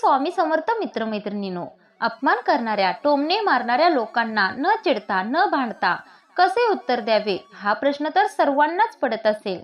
स्वामी समर्थ मित्रमैत्रिणीनो अपमान करणाऱ्या टोमणे मारणाऱ्या लोकांना न चिडता न भांडता कसे उत्तर द्यावे? हा प्रश्न तर सर्वांनाच पडत असेल.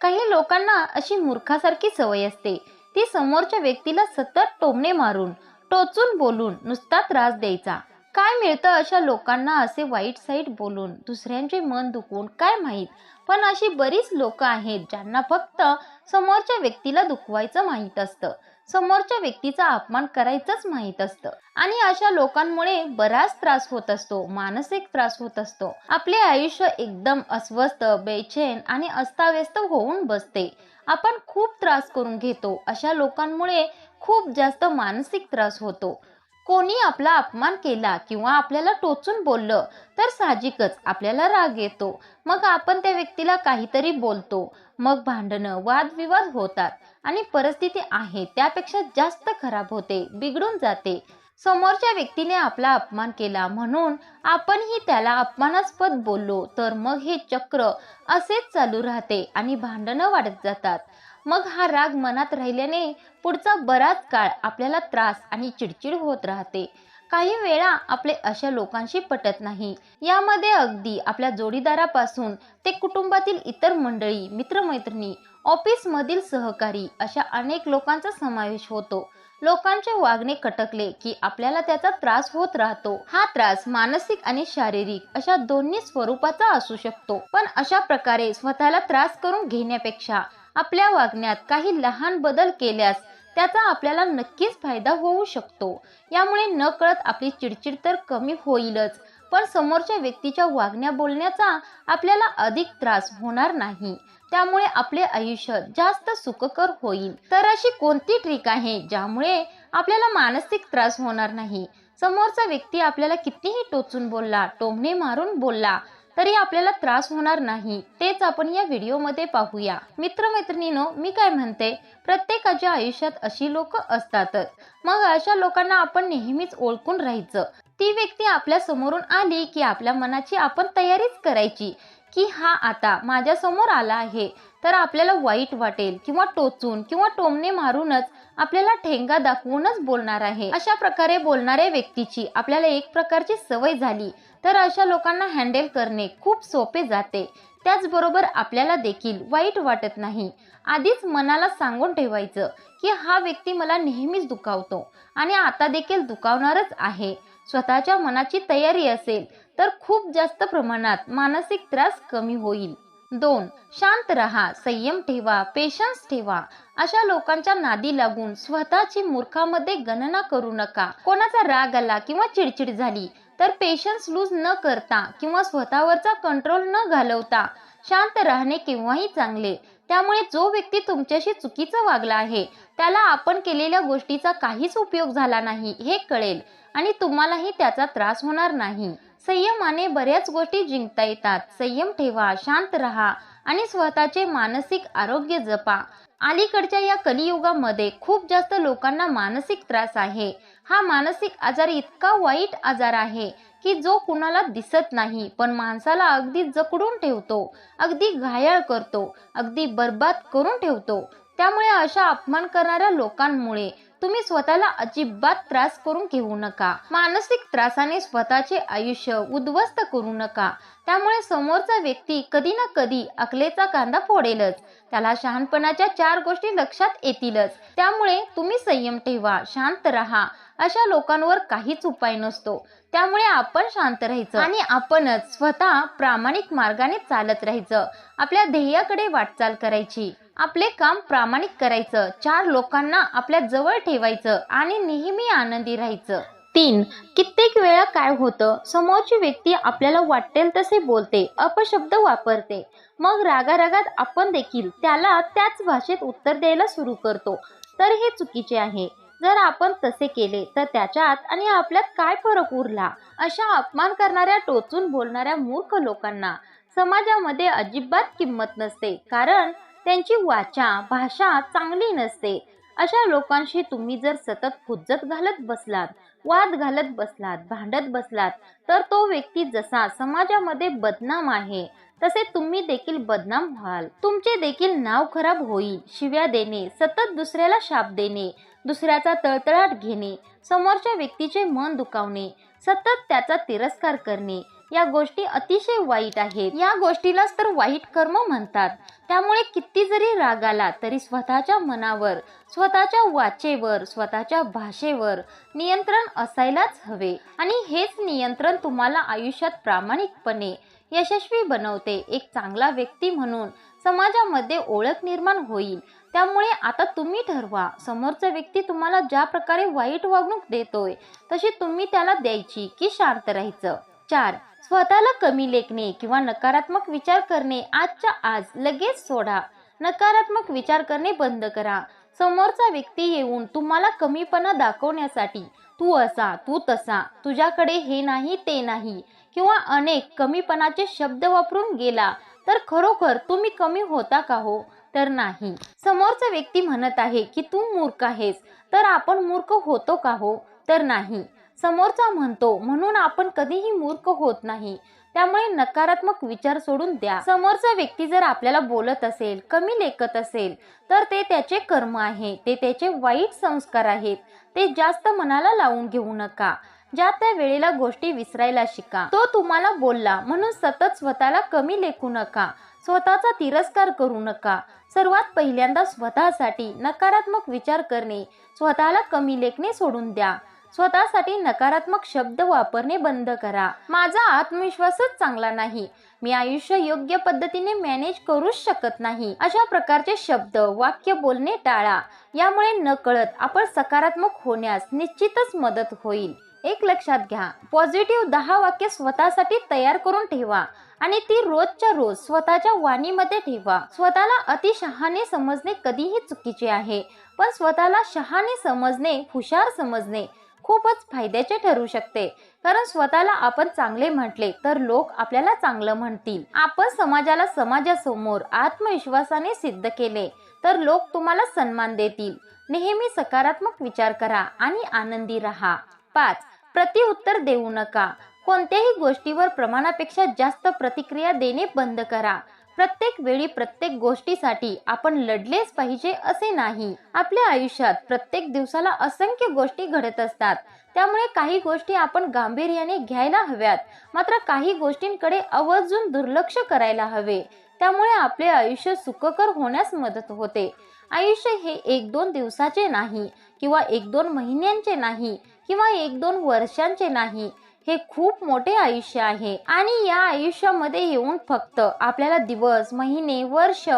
काही लोकांना अशी मूर्खासारखी सवय असते. ती समोरच्या व्यक्तीला सतत टोमणे मारून टोचून बोलून नुसता त्रास द्यायचा. काय मिळतं अशा लोकांना असे वाईट साईट बोलून? दुसऱ्यांचे मन दुखवून काय माहीत? पण अशी बरीच लोक आहेत ज्यांना फक्त समोरच्या व्यक्तीला दुखवायचं माहीत असतं. समोरच्या व्यक्तीचा अपमान करायचंच माहीत असतं. आणि अशा लोकांमुळे बराच त्रास होत असतो मानसिक त्रास होत असतो. आपले आयुष्य एकदम अस्वस्थ बेचैन आणि अस्ताव्यस्त होऊन बसते. आपण खूप त्रास करून घेतो. अशा लोकांमुळे खूप जास्त मानसिक त्रास होतो. कोणी आपला अपमान केला किंवा आपल्याला टोचून बोललं तर साहजिकच आपल्याला राग येतो. मग आपण त्या व्यक्तीला काहीतरी बोलतो. मग भांडणं वादविवाद होतात आणि परिस्थिती आहे त्यापेक्षा जास्त खराब होते बिघडून जाते. समोरच्या व्यक्तीने आपला अपमान केला म्हणून आपणही त्याला अपमानास्पद बोललो तर मग हे चक्र असेच चालू राहते आणि भांडणं वाढत जातात. मग हा राग मनात राहिल्याने पुढचा बराच काळ आपल्याला त्रास आणि चिडचिड होत राहते. काही वेळा आपले अशा लोकांशी पटत नाही. यामध्ये अगदी आपल्या जोडीदारापासून ते कुटुंबातील इतर मंडळी मित्रमैत्रिणी ऑफिसमधील सहकारी अशा अनेक लोकांचा समावेश होतो. लोकांचे वागणे कटकले की आपल्याला त्याचा त्रास होत राहतो. हा त्रास मानसिक आणि शारीरिक अशा दोन्ही स्वरूपाचा असू शकतो. पण अशा प्रकारे स्वतःला त्रास करून घेण्यापेक्षा आपल्या वागण्यात काही लहान बदल केल्यास त्याचा आपल्याला नक्कीच फायदा होऊ शकतो. यामुळे नकळत आपली चिडचिड तर कमी होईलच पण समोरच्या व्यक्तीच्या वागण्या बोलण्याचा आपल्याला अधिक त्रास होणार नाही. त्यामुळे आपले आयुष्य जास्त सुखकर होईल. तर अशी कोणती ट्रिक आहे ज्यामुळे आपल्याला मानसिक त्रास होणार नाही? समोरचा व्यक्ती आपल्याला कितीही टोचून बोलला टोमणे मारून बोलला तरी आपल्याला त्रास होणार नाही. तेच आपण या व्हिडिओमध्ये पाहूया. मित्रमैत्रिणीनो मी काय म्हणते? प्रत्येकाच्या आयुष्यात अशी लोक असतातच. मग अशा लोकांना आपण नेहमीच ओळखून राहायचं. ती व्यक्ती आपल्या समोरून आली की आपल्या मनाची आपण तयारीच करायची. की हा आता माझ्यासमोर आला आहे. तर आपल्याला वाईट वाटेल किंवा टोचून किंवा टोमणे मारूनच आपल्याला ठेंगा दाखवूनच बोलणार आहे. अशा प्रकारे बोलणाऱ्या व्यक्तीची आपल्याला एक प्रकारची सवय झाली तर अशा लोकांना हँडल करणे खूप सोपे जाते. त्याचबरोबर आपल्याला देखील वाईट वाटत नाही. आधीच मनाला सांगून ठेवायचं की हा व्यक्ती मला नेहमीच दुखावतो आणि आता देखील दुखावणारच आहे. स्वतःच्या मनाची तयारी असेल तर खूप जास्त प्रमाणात मानसिक त्रास कमी होईल. दोन शांत रहा संयम ठेवा पेशन्स ठेवा. अशा लोकांच्या नादी लागून स्वतःची मूर्खामध्ये गणना करू नका. कोणाचा राग आला किंवा चिडचिड झाली तर पेशन्स लूज न करता किंवा स्वतःवरचा कंट्रोल न घालवता शांत राहणे केव्हाही चांगले. त्यामुळे जो व्यक्ती तुमच्याशी चुकीचं वागला आहे त्याला आपण केलेल्या गोष्टीचा काहीच उपयोग झाला नाही हे कळेल. आणि तुम्हालाही त्याचा त्रास होणार नाही. संयमाने बऱ्याच गोष्टी जिंकता येतात. संयम ठेवा शांत राहा आणि स्वतःचे मानसिक आरोग्य जपा. अलीकडच्या या कलियुगामध्ये खूप जास्त लोकांना मानसिक त्रास आहे. हा मानसिक आजार इतका वाईट आजार आहे की जो कुणाला दिसत नाही पण माणसाला अगदी जकडून ठेवतो अगदी घायाळ करतो अगदी बर्बाद करून ठेवतो. त्यामुळे अशा अपमान करणाऱ्या लोकांमुळे तुम्ही स्वतःला अजिबात त्रास करून घेऊ नका. मानसिक त्रासाने स्वतःचे आयुष्य उद्ध्वस्त करू नका. त्यामुळे समोरचा व्यक्ती कधी ना कधी अकलेचा कांदा फोडेलच. त्याला शहाणपणाच्या चार गोष्टी लक्षात येतीलच. त्यामुळे तुम्ही संयम ठेवा शांत राहा. अशा लोकांवर काहीच उपाय नसतो. त्यामुळे आपण शांत राहायचं. आणि आपणच स्वतः प्रामाणिक मार्गाने चालत राहायचं. आपल्या ध्येयाकडे वाटचाल करायची. आपले काम प्रामाणिक करायचं चार लोकांना आपल्या जवळ ठेवायचं आणि नेहमी आनंदी राहायचं. तीन कित्येक वेळा काय होतं? समोरची व्यक्ती आपल्याला वाटेल तसे बोलते अपशब्द वापरते. मग रागारागात आपण देखील त्याला त्याच भाषेत उत्तर द्यायला सुरू करतो. तर हे चुकीचे आहे. जर आपण तसे केले तर त्याच्यात आणि आपल्यात काय फरक उरला? अशा अपमान करणाऱ्या टोचून बोलणाऱ्या मूर्ख लोकांना. समाजामध्ये अजिबात किंमत नसते. कारण त्यांची वाचा भाषा चांगली नसते. अशा लोकांशी तुम्ही जर सतत खुज्जत घालत बसलात वाद घालत बसलात भांडत बसलात तर तो व्यक्ती जसा समाजामध्ये बदनाम आहे तसे तुम्ही देखील बदनाम व्हाल. तुमचे देखील नाव खराब होईल शिव्या देणे सतत दुसऱ्याला शाप देणे दुसऱ्याचा तळतळाट घेणे समोरच्या व्यक्तीचे मन दुखावणे सतत त्याचा तिरस्कार करणे या गोष्टी अतिशय वाईट आहेत. या गोष्टीलाच तर वाईट कर्म म्हणतात. त्यामुळे किती जरी राग आला तरी स्वतःच्या मनावर स्वतःच्या वाचेवर स्वतःच्या भाषेवर नियंत्रण असायलाच हवे. आणि हेच नियंत्रण तुम्हाला आयुष्यात प्रामाणिकपणे यशस्वी बनवते. एक चांगला व्यक्ती म्हणून समाजामध्ये ओळख निर्माण होईल. त्यामुळे आता तुम्ही ठरवा. समोरचा व्यक्ती तुम्हाला ज्या प्रकारे वाईट वागणूक देतोय तशी तुम्ही त्याला द्यायची की शांत राहायचं. चार स्वतःला कमी लेखणे किंवा नकारात्मक विचार करणे आजच्या आज लगेच सोडा. नकारात्मक विचार करणे बंद करा. समोरचा व्यक्ती येऊन तुम्हाला कमीपणा दाखवण्यासाठी तू असा तू तसा तुझ्याकडे हे नाही ते नाही किंवा अनेक कमीपणाचे शब्द वापरून गेला तर खरोखर तुम्ही कमी होता का हो? तर नाही. समोरचा व्यक्ती म्हणत आहे की तू मूर्ख आहेस तर आपण मूर्ख होतो का हो? तर नाही. समोरचा म्हणतो म्हणून आपण कधीही मूर्ख होत नाही. त्यामुळे नकारात्मक विचार सोडून द्या. समोरचा व्यक्ती जर आपल्याला बोलत असेल कमी लेखत असेल तर ते त्याचे कर्म आहे. ते त्याचे वाईट संस्कार आहेत. ते जास्त मनाला लावून घेऊ नका. ज्या त्या वेळेला गोष्टी विसरायला शिका. तो तुम्हाला बोलला म्हणून सतत स्वतःला कमी लेखू नका. स्वतःचा तिरस्कार करू नका. सर्वात पहिल्यांदा स्वतःसाठी नकारात्मक विचार करणे. स्वतःला कमी लेखणे सोडून द्या. स्वतःसाठी नकारात्मक शब्द वापरणे बंद करा. माझा आत्मविश्वासच चांगला नाही. मी आयुष्य योग्य पद्धतीने मॅनेज करूच शकत नाही. अशा प्रकारचे शब्द वाक्य बोलणे टाळा. यामुळे नकळत आपण सकारात्मक होण्यास निश्चितच मदत होईल. एक लक्षात घ्या पॉझिटिव्ह दहा वाक्य स्वतःसाठी तयार करून ठेवा आणि ती रोजच्या रोज स्वतःच्या वाणीमध्ये ठेवा. स्वतःला अतिशहाने समजणे कधीही चुकीचे आहे पण स्वतःला शहाणे समजणे हुशार समजणे खूपच फायद्याचे ठरू शकते. कारण स्वतःला आपण चांगले म्हटले तर लोक आपल्याला चांगलं म्हणतील. आपण समाजाला समाजासमोर आत्मविश्वासाने सिद्ध केले तर लोक तुम्हाला सन्मान देतील. नेहमी सकारात्मक विचार करा आणि आनंदी राहा. पाच प्रतिउत्तर देऊ नका. कोणत्याही गोष्टीवर प्रमाणापेक्षा जास्त प्रतिक्रिया देणे बंद करा. प्रत्येक वेळी प्रत्येक गोष्टीसाठी आपण लढलेच पाहिजे असे नाही. आपल्या आयुष्यात प्रत्येक दिवसाला असंख्य गोष्टी घडत असतात. त्यामुळे काही गोष्टी आपण गांभीर्याने घ्यायला हव्यात. मात्र काही गोष्टींकडे आवर्जून दुर्लक्ष करायला हवे. त्यामुळे आपले आयुष्य सुखकर होण्यास मदत होते. आयुष्य हे एक दोन दिवसाचे नाही किंवा एक दोन महिन्यांचे नाही किंवा एक दोन वर्षांचे नाही. हे खूप मोठे आयुष्य आहे. आणि या आयुष्यामध्ये येऊन फक्त आपल्याला दिवस महिने वर्ष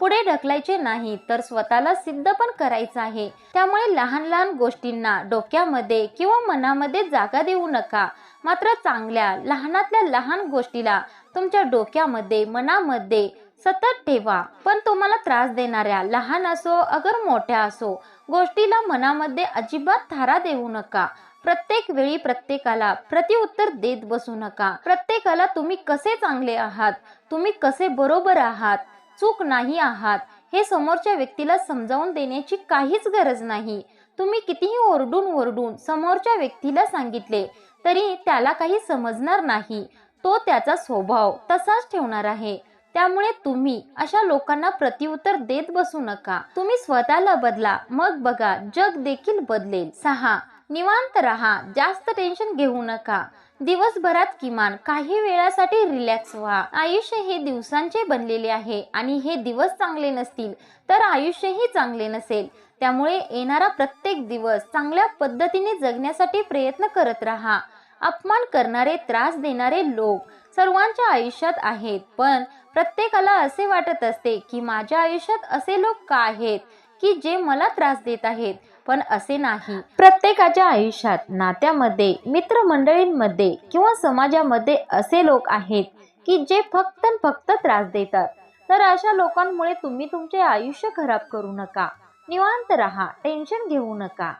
पुढे ढकलायचे नाही तर स्वतःला सिद्ध पण करायचं आहे. त्यामुळे लहान लहान गोष्टींना डोक्यामध्ये किंवा मनामध्ये जागा देऊ नका. मात्र चांगल्या लहानातल्या लहान गोष्टीला तुमच्या डोक्यामध्ये मनामध्ये सतत ठेवा. पण तुम्हाला त्रास देणाऱ्या लहान असो अगर मोठ्या असो गोष्टीला मनामध्ये अजिबात थारा देऊ नका. प्रत्येक वेळी प्रत्येकाला प्रतिउत्तर देत बसू नका. प्रत्येकाला तुम्ही कसे चांगले आहात? तुम्ही कसे बरोबर आहात? चूक नाही आहात? हे समोरच्या व्यक्तीला समजावून देण्याची काहीच गरज नाही. तुम्ही कितीही ओरडून ओरडून समोरच्या व्यक्तीला सांगितले तरी त्याला काही समजणार नाही. तो त्याचा स्वभाव तसाच ठेवणार आहे. त्यामुळे तुम्ही अशा लोकांना प्रतिउत्तर देत बसू नका. तुम्ही स्वतःला बदला. मग बघा जग देखील बदलेल. सहा. निवांत राहा जास्त टेन्शन घेऊ नका. दिवसभरात किमान काही वेळासाठी रिलॅक्स व्हा. आयुष्य हे दिवसांचे बनलेले आहे आणि हे दिवस चांगले नसतील तर आयुष्यही चांगले नसेल. त्यामुळे येणारा प्रत्येक दिवस चांगल्या पद्धतीने जगण्यासाठी प्रयत्न करत राहा. अपमान करणारे त्रास देणारे लोक सर्वांच्या आयुष्यात आहेत पण प्रत्येकाला असे वाटत असते की माझ्या आयुष्यात असे लोक का आहेत की जे मला त्रास देत आहेत? पण असे नाही. प्रत्येकाच्या आयुष्यात नात्यामध्ये मित्रमंडळींमध्ये किंवा समाजामध्ये असे लोक आहेत की जे फक्त फक्त त्रास देतात. तर अशा लोकांमुळे तुम्ही तुमचे आयुष्य खराब करू नका. निवांत राहा टेन्शन घेऊ नका.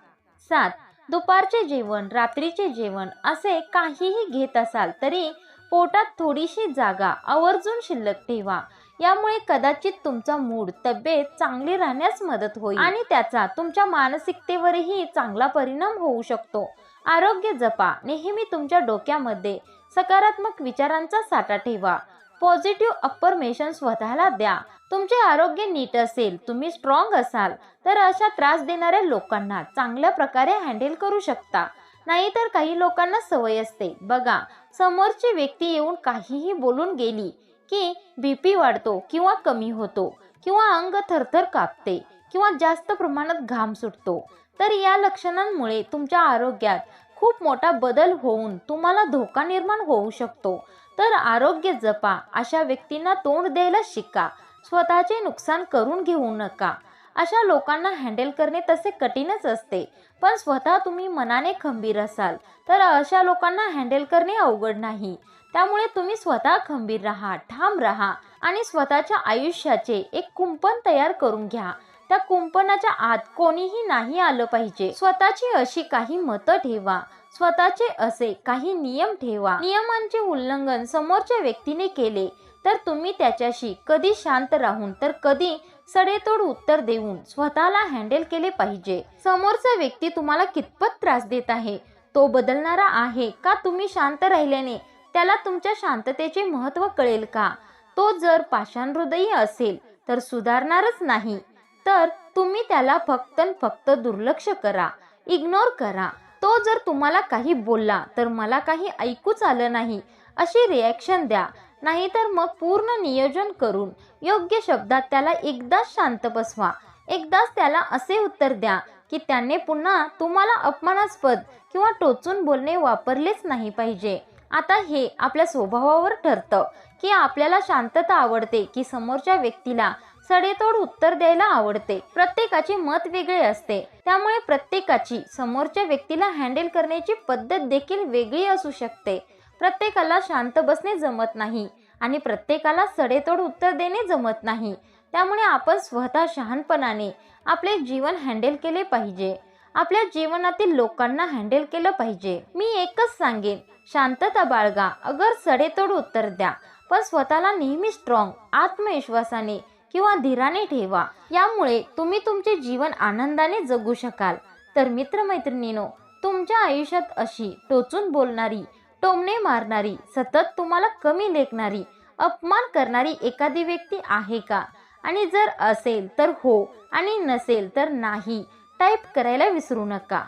सात दुपारचे जेवण रात्रीचे जेवण असे काहीही घेत असाल तरी पोटात थोडीशी जागा आवर्जून शिल्लक ठेवा. यामुळे कदाचित तुमचा मूड तब्येत चांगली राहण्यास मदत होईल. आणि त्याचा तुमच्या मानसिकतेवरही चांगला परिणाम होऊ शकतो. आरोग्य जपा. नेहमी तुमच्या डोक्यामध्ये सकारात्मक विचारांचा साठा ठेवा. पॉझिटिव्ह अफर्मेशन स्वतःला द्या. तुमचे आरोग्य नीट असेल तुम्ही स्ट्रॉंग असाल तर अशा त्रास देणाऱ्या लोकांना चांगल्या प्रकारे हँडल करू शकता. नाहीतर काही लोकांना सवय असते. बघा समोरची व्यक्ती येऊन काहीही बोलून गेली की बीपी वाढतो किंवा कमी होतो किंवा अंग थरथर कापते किंवा जास्त प्रमाणात घाम सुटतो. तर या लक्षणांमुळे तुमच्या आरोग्यात खूप मोठा बदल होऊन तुम्हाला धोका निर्माण होऊ शकतो. तर आरोग्य जपा अशा व्यक्तींना तोंड द्यायला शिका. स्वतःचे नुकसान करून घेऊ नका. अशा लोकांना हँडल करणे तसे कठीणच असते. पण स्वतः तुम्ही मनाने खंबीर असाल तर अशा लोकांना हँडल करणे अवघड नाही. त्यामुळे तुम्ही स्वतः खंबीर राहा ठाम राहा आणि स्वतःच्या आयुष्याचे एक कुंपण तयार करून घ्या. त्या कुंपणाच्या आत कोणीही नाही आलं पाहिजे. स्वतःची अशी काही मतं ठेवा. स्वतःचे असे काही नियम ठेवा. नियमांचे उल्लंघन समोरच्या व्यक्तीने केले तर तुम्ही त्याच्याशी कधी शांत राहून तर कधी सडेतोड उत्तर देऊन स्वतःला हँडल केले पाहिजे. समोरचा व्यक्ती तुम्हाला कितपत त्रास देत आहे? तो बदलणारा आहे का तुम्ही शांत राहिल्याने त्याला तुमच्या शांततेचे महत्त्व कळेल का? तो जर पाषाणहृदयी असेल तर सुधारणारच नाही. तर तुम्ही त्याला फक्त फक्त दुर्लक्ष करा इग्नोर करा. तो जर तुम्हाला काही बोलला तर मला काही ऐकूच आलं नाही अशी रिॲक्शन द्या. नाहीतर मग पूर्ण नियोजन करून योग्य शब्दात त्याला एकदाच शांत बसवा. एकदाच त्याला असे उत्तर द्या की त्याने पुन्हा तुम्हाला अपमानास्पद किंवा टोचून बोलणे वापरलेच नाही पाहिजे. आता हे आपल्या स्वभावावर ठरतं की आपल्याला शांतता आवडते की समोरच्या व्यक्तीला सडेतोड उत्तर द्यायला आवडते. प्रत्येकाचे मत वेगळे असते. त्यामुळे प्रत्येकाची समोरच्या व्यक्तीला हँडल करण्याची पद्धत देखील वेगळी असू शकते. प्रत्येकाला शांत बसणे जमत नाही आणि प्रत्येकाला सडेतोड उत्तर देणे जमत नाही. त्यामुळे आपण स्वतः शहाणपणाने आपले जीवन हँडल केले पाहिजे. आपल्या जीवनातील लोकांना हँडल केलं पाहिजे. मी एकच सांगेन शांतता बाळगा. अगर सडेतोड उत्तर द्या पण स्वतःला नेहमी स्ट्रॉंग आत्मविश्वासाने किंवा धीराने ठेवा. यामुळे तुम्ही तुमचे जीवन आनंदाने जगू शकाल. तर मित्रमैत्रिणीनो तुमच्या आयुष्यात अशी टोचून बोलणारी टोमणे मारणारी सतत तुम्हाला कमी लेखणारी अपमान करणारी एखादी व्यक्ती आहे का? आणि जर असेल तर हो आणि नसेल तर नाही टाईप करायला विसरू नका.